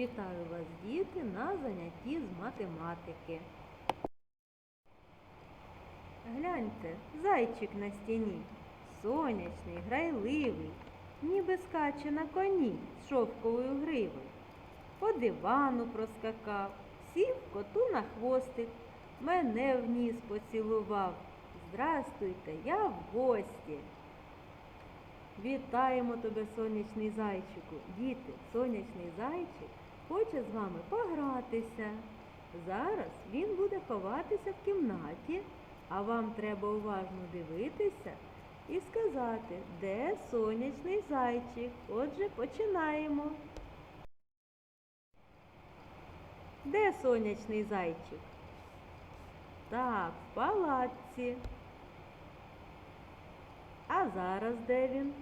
Вітаю вас, діти, на занятті з математики. Гляньте, зайчик на стіні, сонячний, грайливий, ніби скаче на коні з шовковою гривою. По дивану проскакав, сів коту на хвостик, мене в ніс поцілував. Здрастуйте, я в гості. Вітаємо тебе, сонячний зайчику. Діти, сонячний зайчик хоче з вами погратися. Зараз він буде ховатися в кімнаті, а вам треба уважно дивитися і сказати, де сонячний зайчик. Отже, починаємо. Де сонячний зайчик? Так, в палаці. А зараз де він?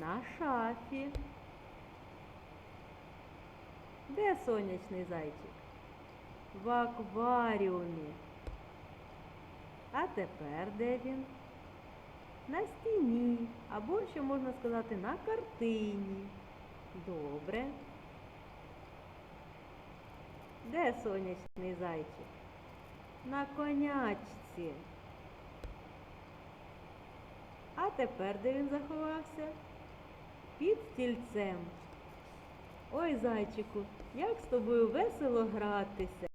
На шафі. Де сонячний зайчик? В акваріумі. А тепер де він? На стіні, або, що можна сказати, на картині. Добре. Де сонячний зайчик? На конячці. А тепер де він заховався? Під стільцем. Ой, зайчику, як з тобою весело гратися.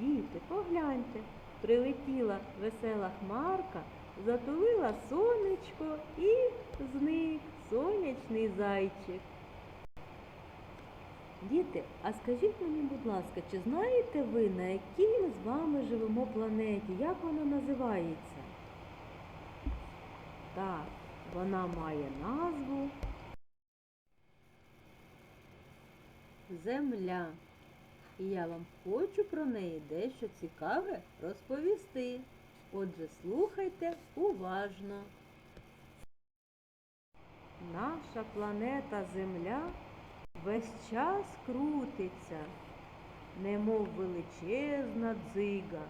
Діти, погляньте, прилетіла весела хмарка, затулила сонечко і зник сонячний зайчик. Діти, а скажіть мені, будь ласка, чи знаєте ви, на якій ми з вами живемо планеті? Як вона називається? Так, вона має назву Земля. І я вам хочу про неї дещо цікаве розповісти. Отже, слухайте уважно. Наша планета Земля весь час крутиться, немов величезна дзига.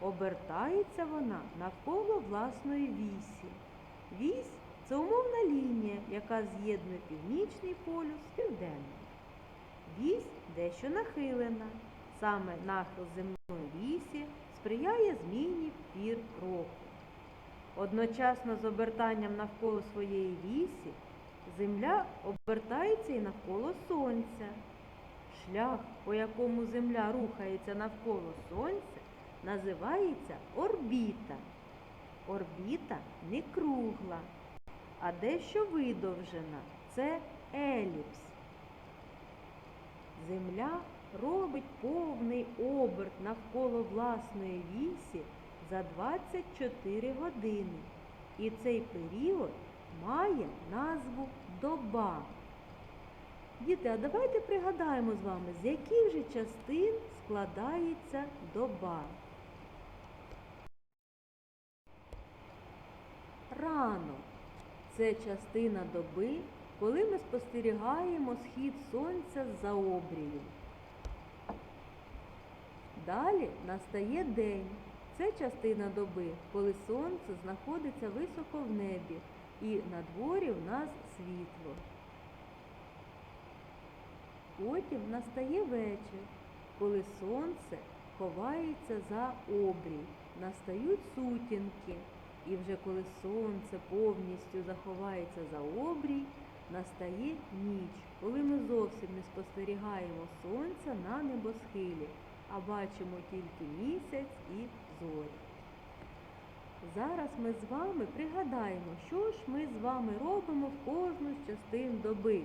Обертається вона навколо власної вісі. Вісь це умовна лінія, яка з'єднує північний полюс з південним. Вісь дещо нахилена. Саме нахил земної вісі сприяє зміні пір року. Одночасно з обертанням навколо своєї вісі Земля обертається і навколо Сонця. Шлях, по якому Земля рухається навколо Сонця, називається орбіта. Орбіта не кругла, а дещо видовжена. Це еліпс. Земля робить повний оберт навколо власної вісі за 24 години. І цей період має назву доба. Діти, а давайте пригадаємо з вами, з яких же частин складається доба. Ранок це частина доби, коли ми спостерігаємо схід сонця з-за обрію. Далі настає день. Це частина доби, коли сонце знаходиться високо в небі і на дворі в нас світло. Потім настає вечір, коли сонце ховається за обрій, настають сутінки. І вже коли сонце повністю заховається за обрій, настає ніч, коли ми зовсім не спостерігаємо сонця на небосхилі, а бачимо тільки місяць і зорі. Зараз ми з вами пригадаємо, що ж ми з вами робимо в кожну з частин доби.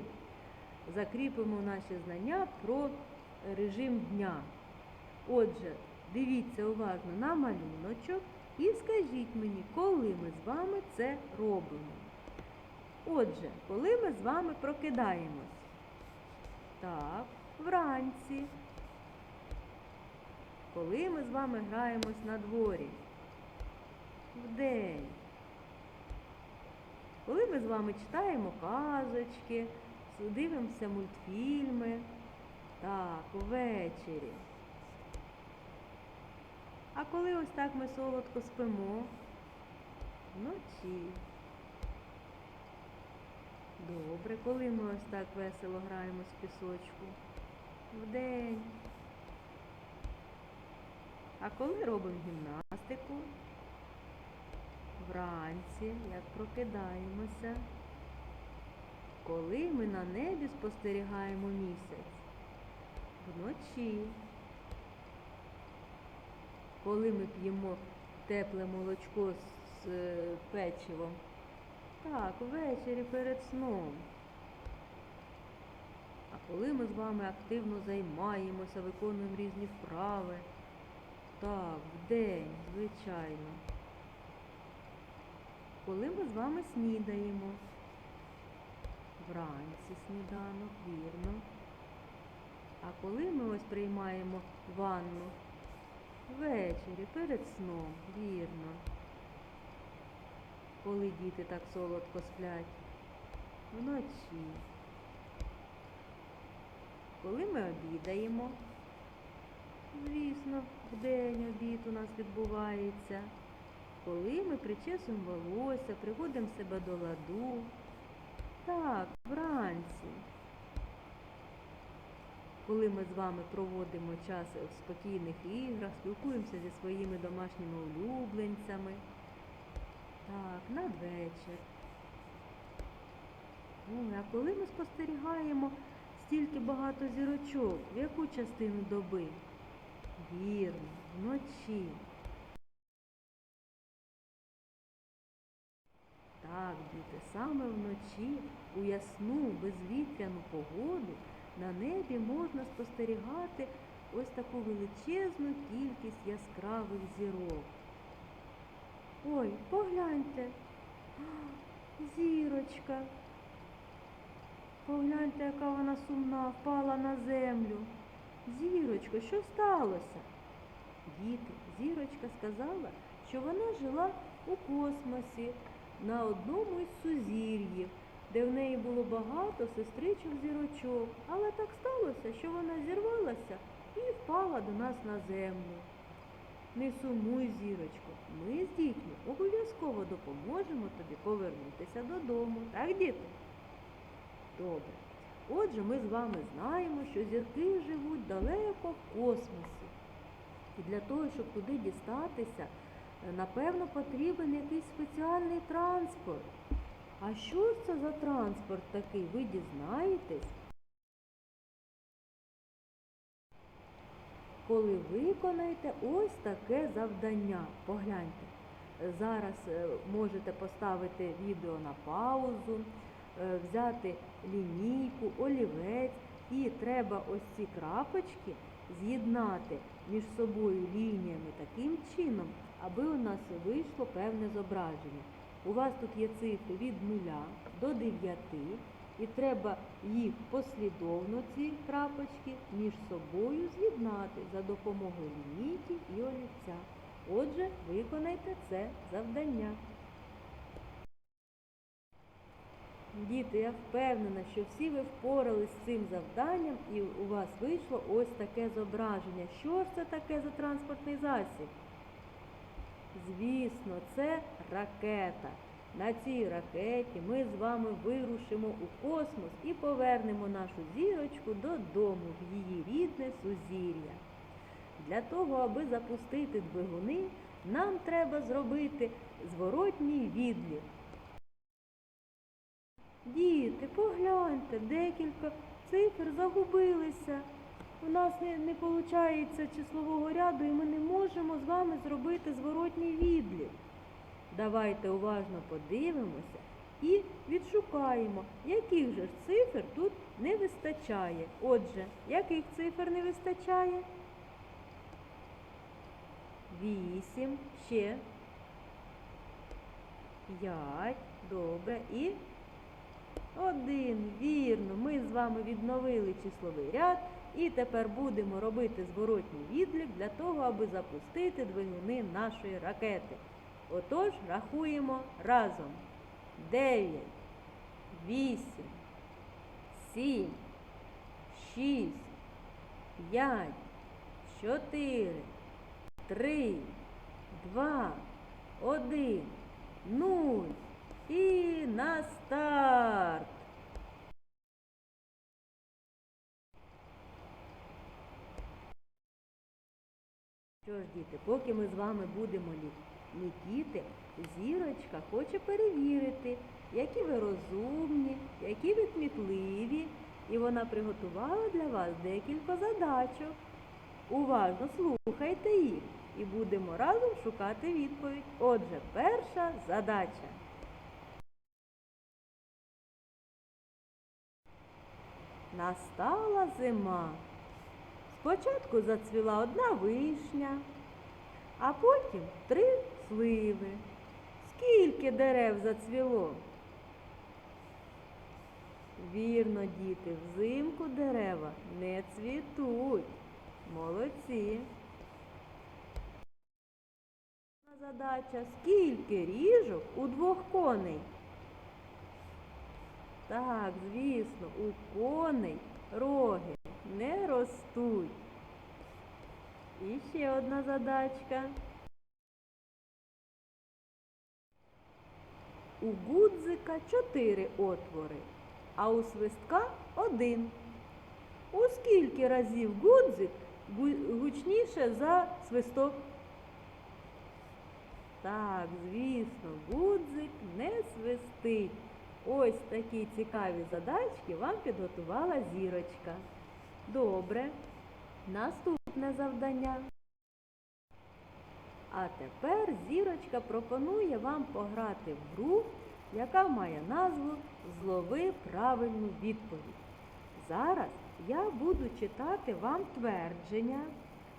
Закріпимо наші знання про режим дня. Отже, дивіться уважно на малюночок і скажіть мені, коли ми з вами це робимо. Отже, коли ми з вами прокидаємось? Так, вранці. Коли ми з вами граємось на дворі? Вдень. Коли ми з вами читаємо казочки, дивимося мультфільми. Так, увечері. А коли ось так ми солодко спимо? Вночі. Добре, коли ми ось так весело граємо з пісочку? Вдень. А коли робимо гімнастику? Вранці, як прокидаємося. Коли ми на небі спостерігаємо місяць? Вночі. Коли ми п'ємо тепле молочко з печивом? Так, ввечері перед сном. А коли ми з вами активно займаємося, виконуємо різні вправи? Так, вдень, звичайно. Коли ми з вами снідаємо? Вранці сніданок, вірно. А коли ми ось приймаємо ванну? Ввечері, перед сном, вірно. Коли діти так солодко сплять? Вночі. Коли ми обідаємо? Звісно, в день обід у нас відбувається. Коли ми причесуємо волосся, приводимо себе до ладу. Так, вранці. Коли ми з вами проводимо час в спокійних іграх, спілкуємося зі своїми домашніми улюбленцями. Так, надвечір. Ой, а коли ми спостерігаємо стільки багато зірочок, в яку частину доби? Вірно, вночі. Так, діти, саме вночі, у ясну, безвітряну погоду на небі можна спостерігати ось таку величезну кількість яскравих зірок. Ой, погляньте. Зірочка. Погляньте, яка вона сумна, впала на землю. Зірочко, що сталося? Діти, зірочка сказала, що вона жила у космосі на одному із сузір'їв, де в неї було багато сестричок зірочок. Але так сталося, що вона зірвалася і впала до нас на землю. Не сумуй, зірочко, ми з дітьми обов'язково допоможемо тобі повернутися додому. Так, діти? Добре. Отже, ми з вами знаємо, що зірки живуть далеко в космосі. І для того, щоб туди дістатися, е, напевно, потрібен якийсь спеціальний транспорт. А що це за транспорт такий? Ви дізнаєтесь? Коли виконаєте ось таке завдання. Погляньте. Зараз е, можете поставити відео на паузу, е, взяти лінійку, олівець і треба ось ці крапочки з'єднати між собою лініями таким чином, аби у нас вийшло певне зображення. У вас тут є цифри від 0 до 9, і треба їх послідовно, ці крапочки, між собою з'єднати за допомогою лінійки і олівця. Отже, виконайте це завдання. Діти, я впевнена, що всі ви впорались з цим завданням і у вас вийшло ось таке зображення. Що ж це таке за транспортний засіб? Звісно, це ракета. На цій ракеті ми з вами вирушимо у космос і повернемо нашу зірочку додому в її рідне сузір'я. Для того, аби запустити двигуни, нам треба зробити зворотній відлік. Діти, погляньте, декілька цифр загубилися. У нас не, не виходить числового ряду і ми не можемо з вами зробити зворотній відлік. Давайте уважно подивимося і відшукаємо, яких же цифр тут не вистачає. Отже, яких цифр не вистачає? Вісім, ще. П'ять, добре. І один. Вірно, ми з вами відновили числовий ряд і тепер будемо робити зворотній відлік для того, аби запустити двигуни нашої ракети. Отож, рахуємо разом. 9, 8, 7, 6, 5, 4, 3, 2, 1, 0. І на старт. Що ж, діти, поки ми з вами будемо літати літіти, зірочка хоче перевірити, які ви розумні, які ви кмітливі, і вона приготувала для вас декілька задачок. Уважно слухайте їх і будемо разом шукати відповідь. Отже, перша задача. Настала зима. Спочатку зацвіла одна вишня, а потім три сливи. Скільки дерев зацвіло? Вірно, діти, взимку дерева не цвітуть. Молодці. Задача скільки ріжок у двох коней? Так, звісно, у коней роги не ростуть. І ще одна задачка. У гудзика чотири отвори, а у свистка один. У скільки разів гудзик гучніше за свисток? Так, звісно, гудзик не свистить. Ось такі цікаві задачки вам підготувала зірочка. Добре. Наступне завдання. А тепер зірочка пропонує вам пограти в гру, яка має назву Злови правильну відповідь. Зараз я буду читати вам твердження,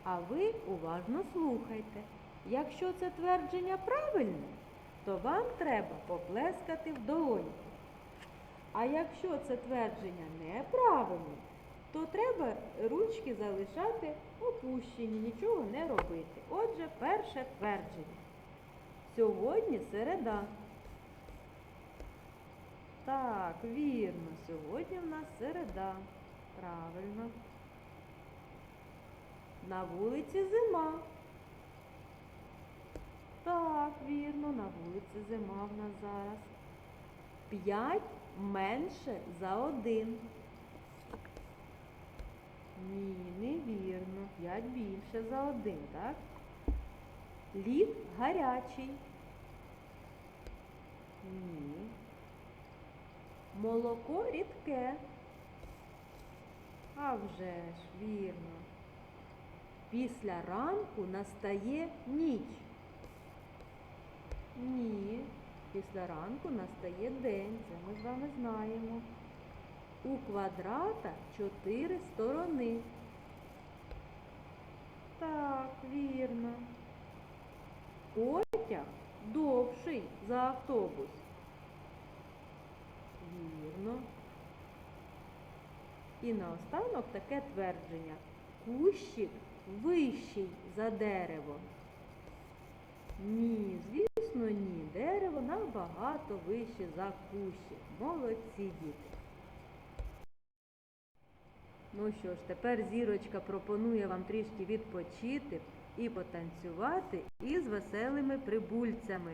а ви уважно слухайте. Якщо це твердження правильне, то вам треба поплескати в долоньку. А якщо це твердження неправильне, то треба ручки залишати опущені, нічого не робити. Отже, перше твердження. Сьогодні середа. Так, вірно, сьогодні в нас середа. Правильно. На вулиці зима. Так, вірно, на вулиці зима в нас зараз. П'ять менше за один. Ні, невірно. П'ять більше за один, так? Лід гарячий. Ні. Молоко рідке. А вже ж, вірно. Після ранку настає ніч. Ні. Після ранку настає день. Це ми з вами знаємо. У квадрата чотири сторони. Так, вірно. Потяг довший за автобус. Вірно. І наостанок таке твердження. Кущик вищий за дерево. Ні, звісно, ні. Дерево набагато вище за кущик. Молодці діти. Ну що ж, тепер зірочка пропонує вам трішки відпочити і потанцювати із веселими прибульцями.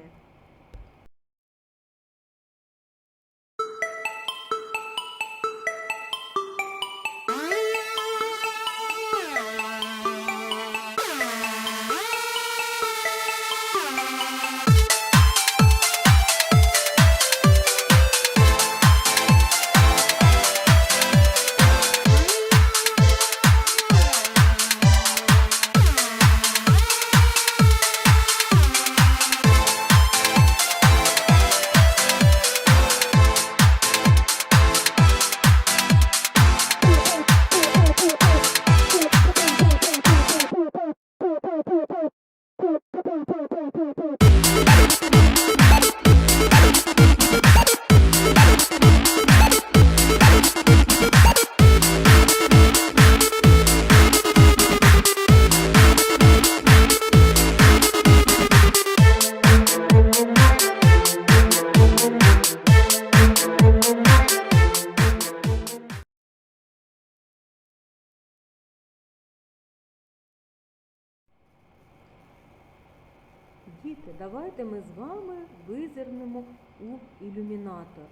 Ілюмінатор.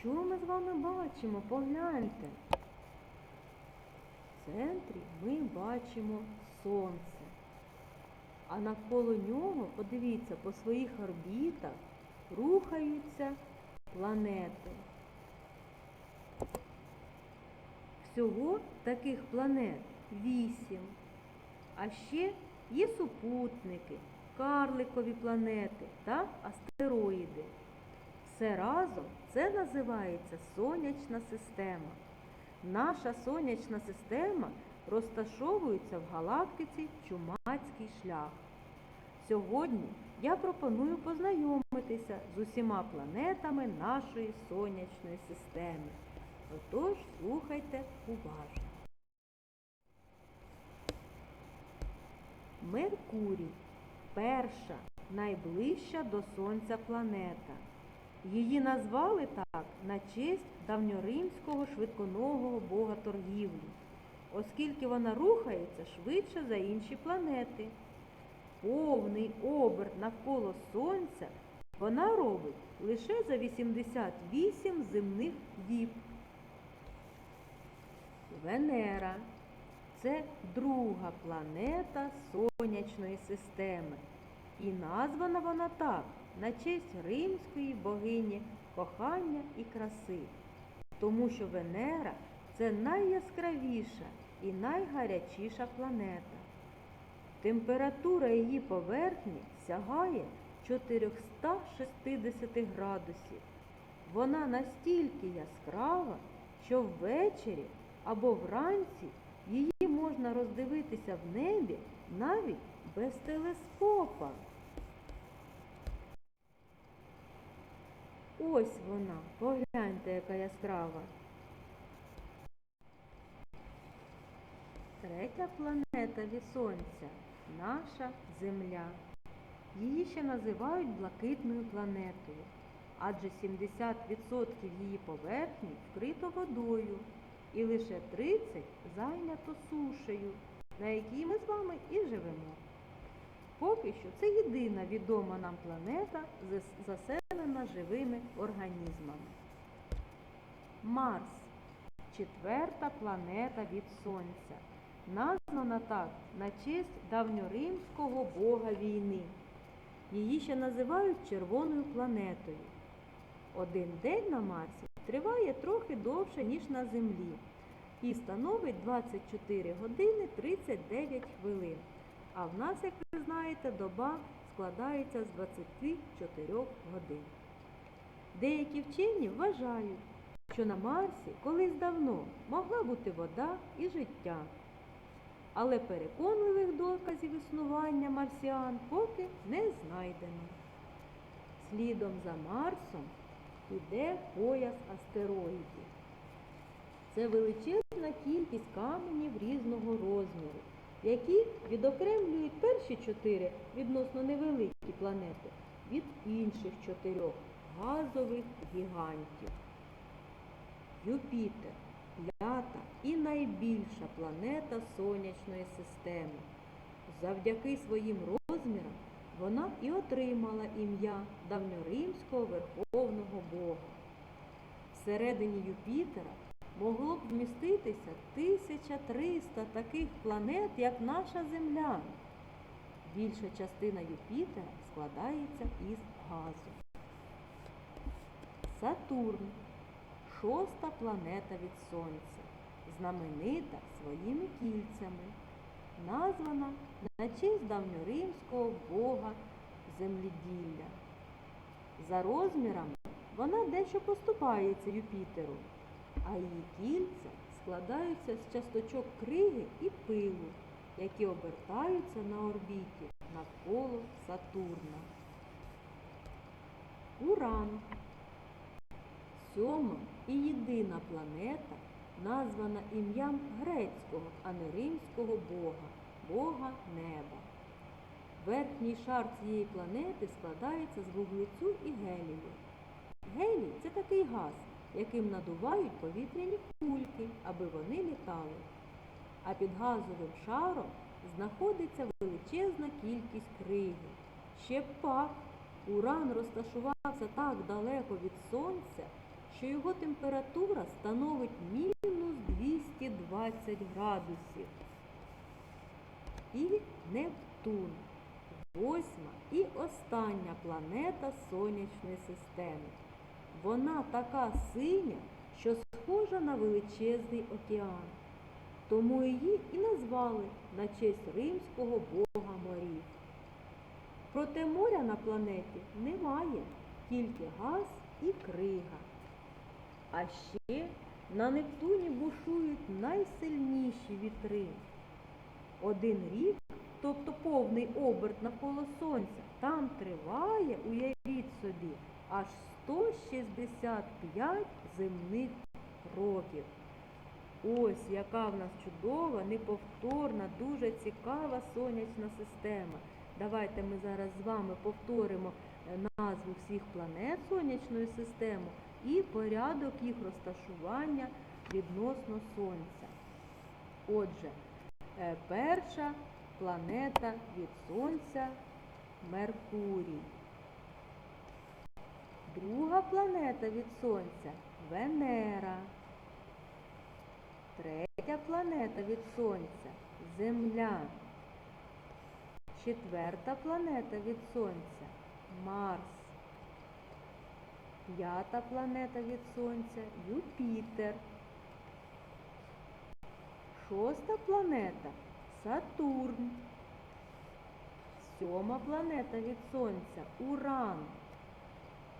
Що ми з вами бачимо? Погляньте. В центрі ми бачимо сонце. а навколо нього, подивіться, по своїх орбітах рухаються планети. Всього таких планет вісім. А ще є супутники, карликові планети та астероїди. Все разом це називається сонячна система. Наша сонячна система розташовується в галактиці Чумацький шлях. Сьогодні я пропоную познайомитися з усіма планетами нашої сонячної системи. Отож, слухайте уважно. Меркурій перша найближча до Сонця планета. Її назвали так на честь давньоримського швидконогого бога торгівлі, оскільки вона рухається швидше за інші планети. Повний оберт навколо Сонця вона робить лише за 88 земних діб. Венера це друга планета сонячної системи. І названа вона так на честь римської богині кохання і краси, тому що Венера це найяскравіша і найгарячіша планета. Температура її поверхні сягає 460 градусів. Вона настільки яскрава, що ввечері або вранці її можна роздивитися в небі навіть без телескопа. Ось вона, погляньте, яка яскрава. Третя планета від Сонця наша Земля. Її ще називають блакитною планетою, адже 70% її поверхні вкрито водою і лише 30% зайнято сушею, на якій ми з вами і живемо. Поки що це єдина відома нам планета, зас- заселена живими організмами. Марс четверта планета від Сонця, названа так на честь давньоримського бога війни. Її ще називають червоною планетою. Один день на Марсі триває трохи довше, ніж на Землі, і становить 24 години 39 хвилин. А в нас, як ви знаєте, доба складається з 24 годин. Деякі вчені вважають, що на Марсі колись давно могла бути вода і життя. Але переконливих доказів існування марсіан поки не знайдено. Слідом за Марсом іде пояс астероїдів. Це величезна кількість каменів різного розміру, які відокремлюють перші чотири відносно невеликі планети від інших чотирьох газових гігантів. Юпітер п'ята і найбільша планета сонячної системи. Завдяки своїм розмірам вона і отримала ім'я давньоримського верховного Бога. Всередині Юпітера могло б вміститися 1300 таких планет, як наша Земля. Більша частина Юпітера складається із газу. Сатурн шоста планета від Сонця, знаменита своїми кільцями, названа на честь давньоримського бога земледілля. За розмірами вона дещо поступається Юпітеру, а її кільця складаються з часточок криги і пилу, які обертаються на орбіті навколо Сатурна. Уран Сьома і єдина планета, названа ім'ям грецького, а не римського бога, бога неба. Верхній шар цієї планети складається з вуглецю і гелію. Гелій це такий газ, яким надувають повітряні кульки, аби вони літали. А під газовим шаром знаходиться величезна кількість криги. Ще пак, уран розташувався так далеко від сонця, що його температура становить мінус 220 градусів. І Нептун восьма і остання планета Сонячної системи. Вона така синя, що схожа на величезний океан. Тому її і назвали на честь римського бога морів. Проте моря на планеті немає, тільки газ і крига. А ще на Нептуні бушують найсильніші вітри. Один рік, тобто повний оберт навколо Сонця, там триває, уявіть собі, аж 165 земних років. Ось яка в нас чудова, неповторна, дуже цікава сонячна система. Давайте ми зараз з вами повторимо е, назву всіх планет сонячної системи і порядок їх розташування відносно Сонця. Отже, е, перша планета від Сонця Меркурій. Друга планета від Сонця Венера. Третя планета від Сонця Земля. Четверта планета від Сонця Марс. П'ята планета від Сонця Юпітер. Шоста планета Сатурн. Сьома планета від Сонця Уран.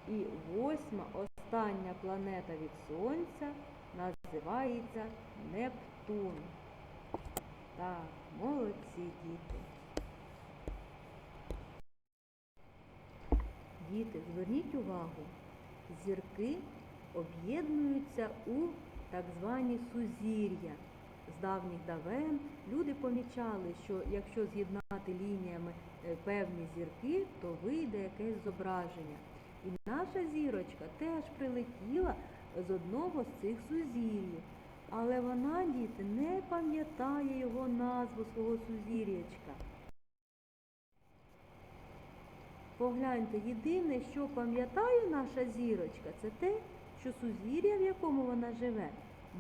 І восьма остання планета від Сонця називається Нептун. Так, молодці діти. Діти, зверніть увагу, зірки об'єднуються у так звані сузір'я. З давніх давен люди помічали, що якщо з'єднати лініями е, певні зірки, то вийде якесь зображення. І наша зірочка теж прилетіла з одного з цих сузір'їв. Але вона, діти, не пам'ятає його назву свого сузір'ячка. Погляньте, єдине, що пам'ятає наша зірочка, це те, що сузір'я, в якому вона живе,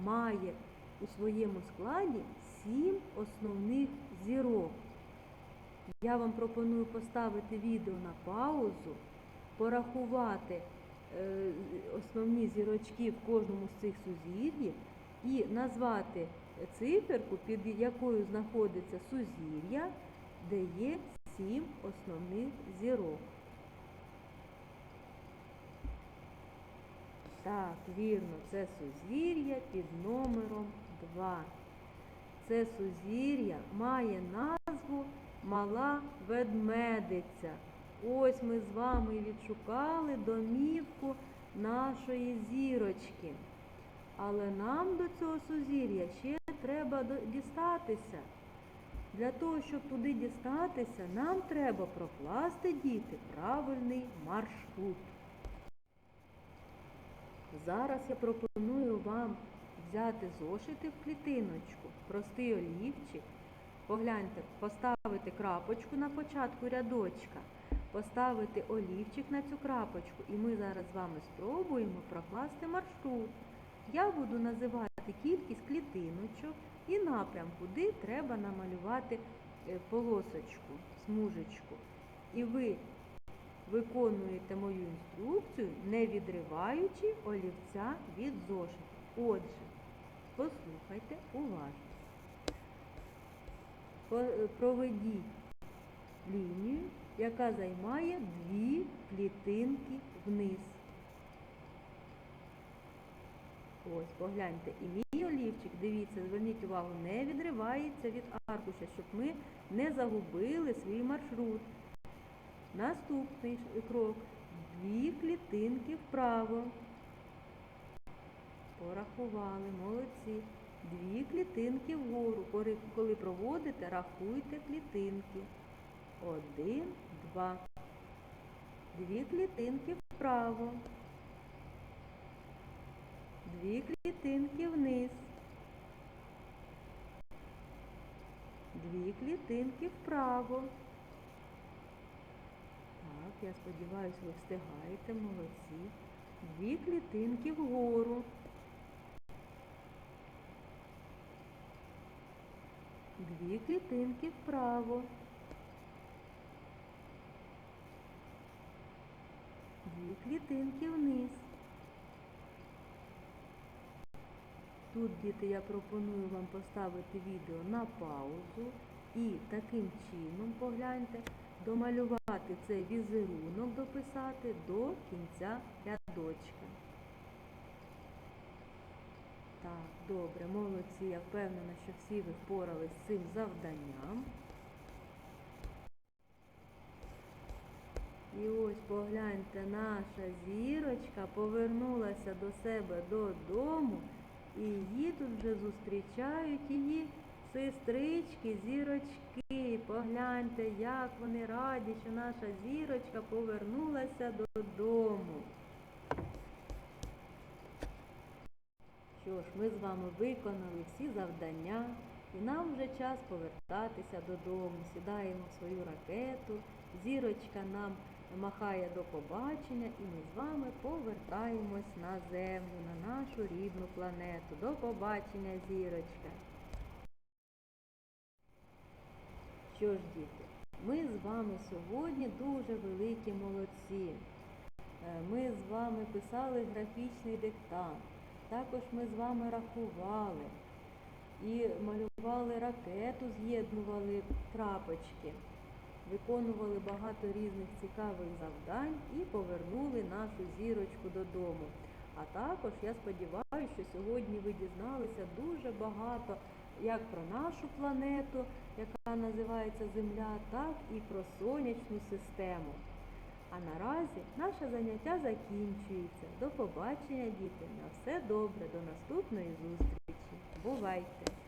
має у своєму складі сім основних зірок. Я вам пропоную поставити відео на паузу, порахувати е, основні зірочки в кожному з цих сузір'їв і назвати циферку, під якою знаходиться сузір'я, де є сім основних зірок. Так, вірно, це сузір'я під номером 2. Це сузір'я має назву Мала ведмедиця. Ось ми з вами відшукали домівку нашої зірочки. Але нам до цього сузір'я ще треба дістатися. Для того, щоб туди дістатися, нам треба прокласти діти правильний маршрут. Зараз я пропоную вам взяти зошити в клітиночку, простий олівчик. Погляньте, поставити крапочку на початку рядочка, поставити олівчик на цю крапочку, і ми зараз з вами спробуємо прокласти маршрут. Я буду називати кількість клітиночок і напрям, куди треба намалювати е, полосочку, смужечку. І ви виконуєте мою інструкцію, не відриваючи олівця від зошиту. Отже, послухайте уважно. Е, Проведіть лінію, яка займає дві клітинки вниз. Ось, погляньте, і мій олівчик, дивіться, зверніть увагу, не відривається від аркуша, щоб ми не загубили свій маршрут. Наступний крок. Дві клітинки вправо. Порахували, молодці. Дві клітинки вгору. Коли- проводите, рахуйте клітинки. Один, два. Дві клітинки вправо дві клітинки вниз, дві клітинки вправо. Так, я сподіваюся, ви встигаєте, молодці. Дві клітинки вгору. Дві клітинки вправо. Дві клітинки вниз. Тут, діти, я пропоную вам поставити відео на паузу і таким чином, погляньте, домалювати цей візерунок, дописати до кінця рядочка. Так, добре, молодці. Я впевнена, що всі ви впорались з цим завданням. І ось погляньте, наша зірочка повернулася до себе додому, і її тут вже зустрічають її сестрички, зірочки. Погляньте, як вони раді, що наша зірочка повернулася додому. Що ж, ми з вами виконали всі завдання, і нам вже час повертатися додому. Сідаємо в свою ракету, зірочка нам махає до побачення, і ми з вами повертаємось на землю, на нашу рідну планету. До побачення, зірочка. Що ж, діти, ми з вами сьогодні дуже великі молодці. Е, Ми з вами писали графічний диктант. Також ми з вами рахували і малювали ракету, з'єднували крапочки, виконували багато різних цікавих завдань і повернули нашу зірочку додому. А також я сподіваюся, що сьогодні ви дізналися дуже багато як про нашу планету, яка називається Земля, так і про сонячну систему. А наразі наше заняття закінчується. До побачення, діти. На все добре, до наступної зустрічі. Бувайте!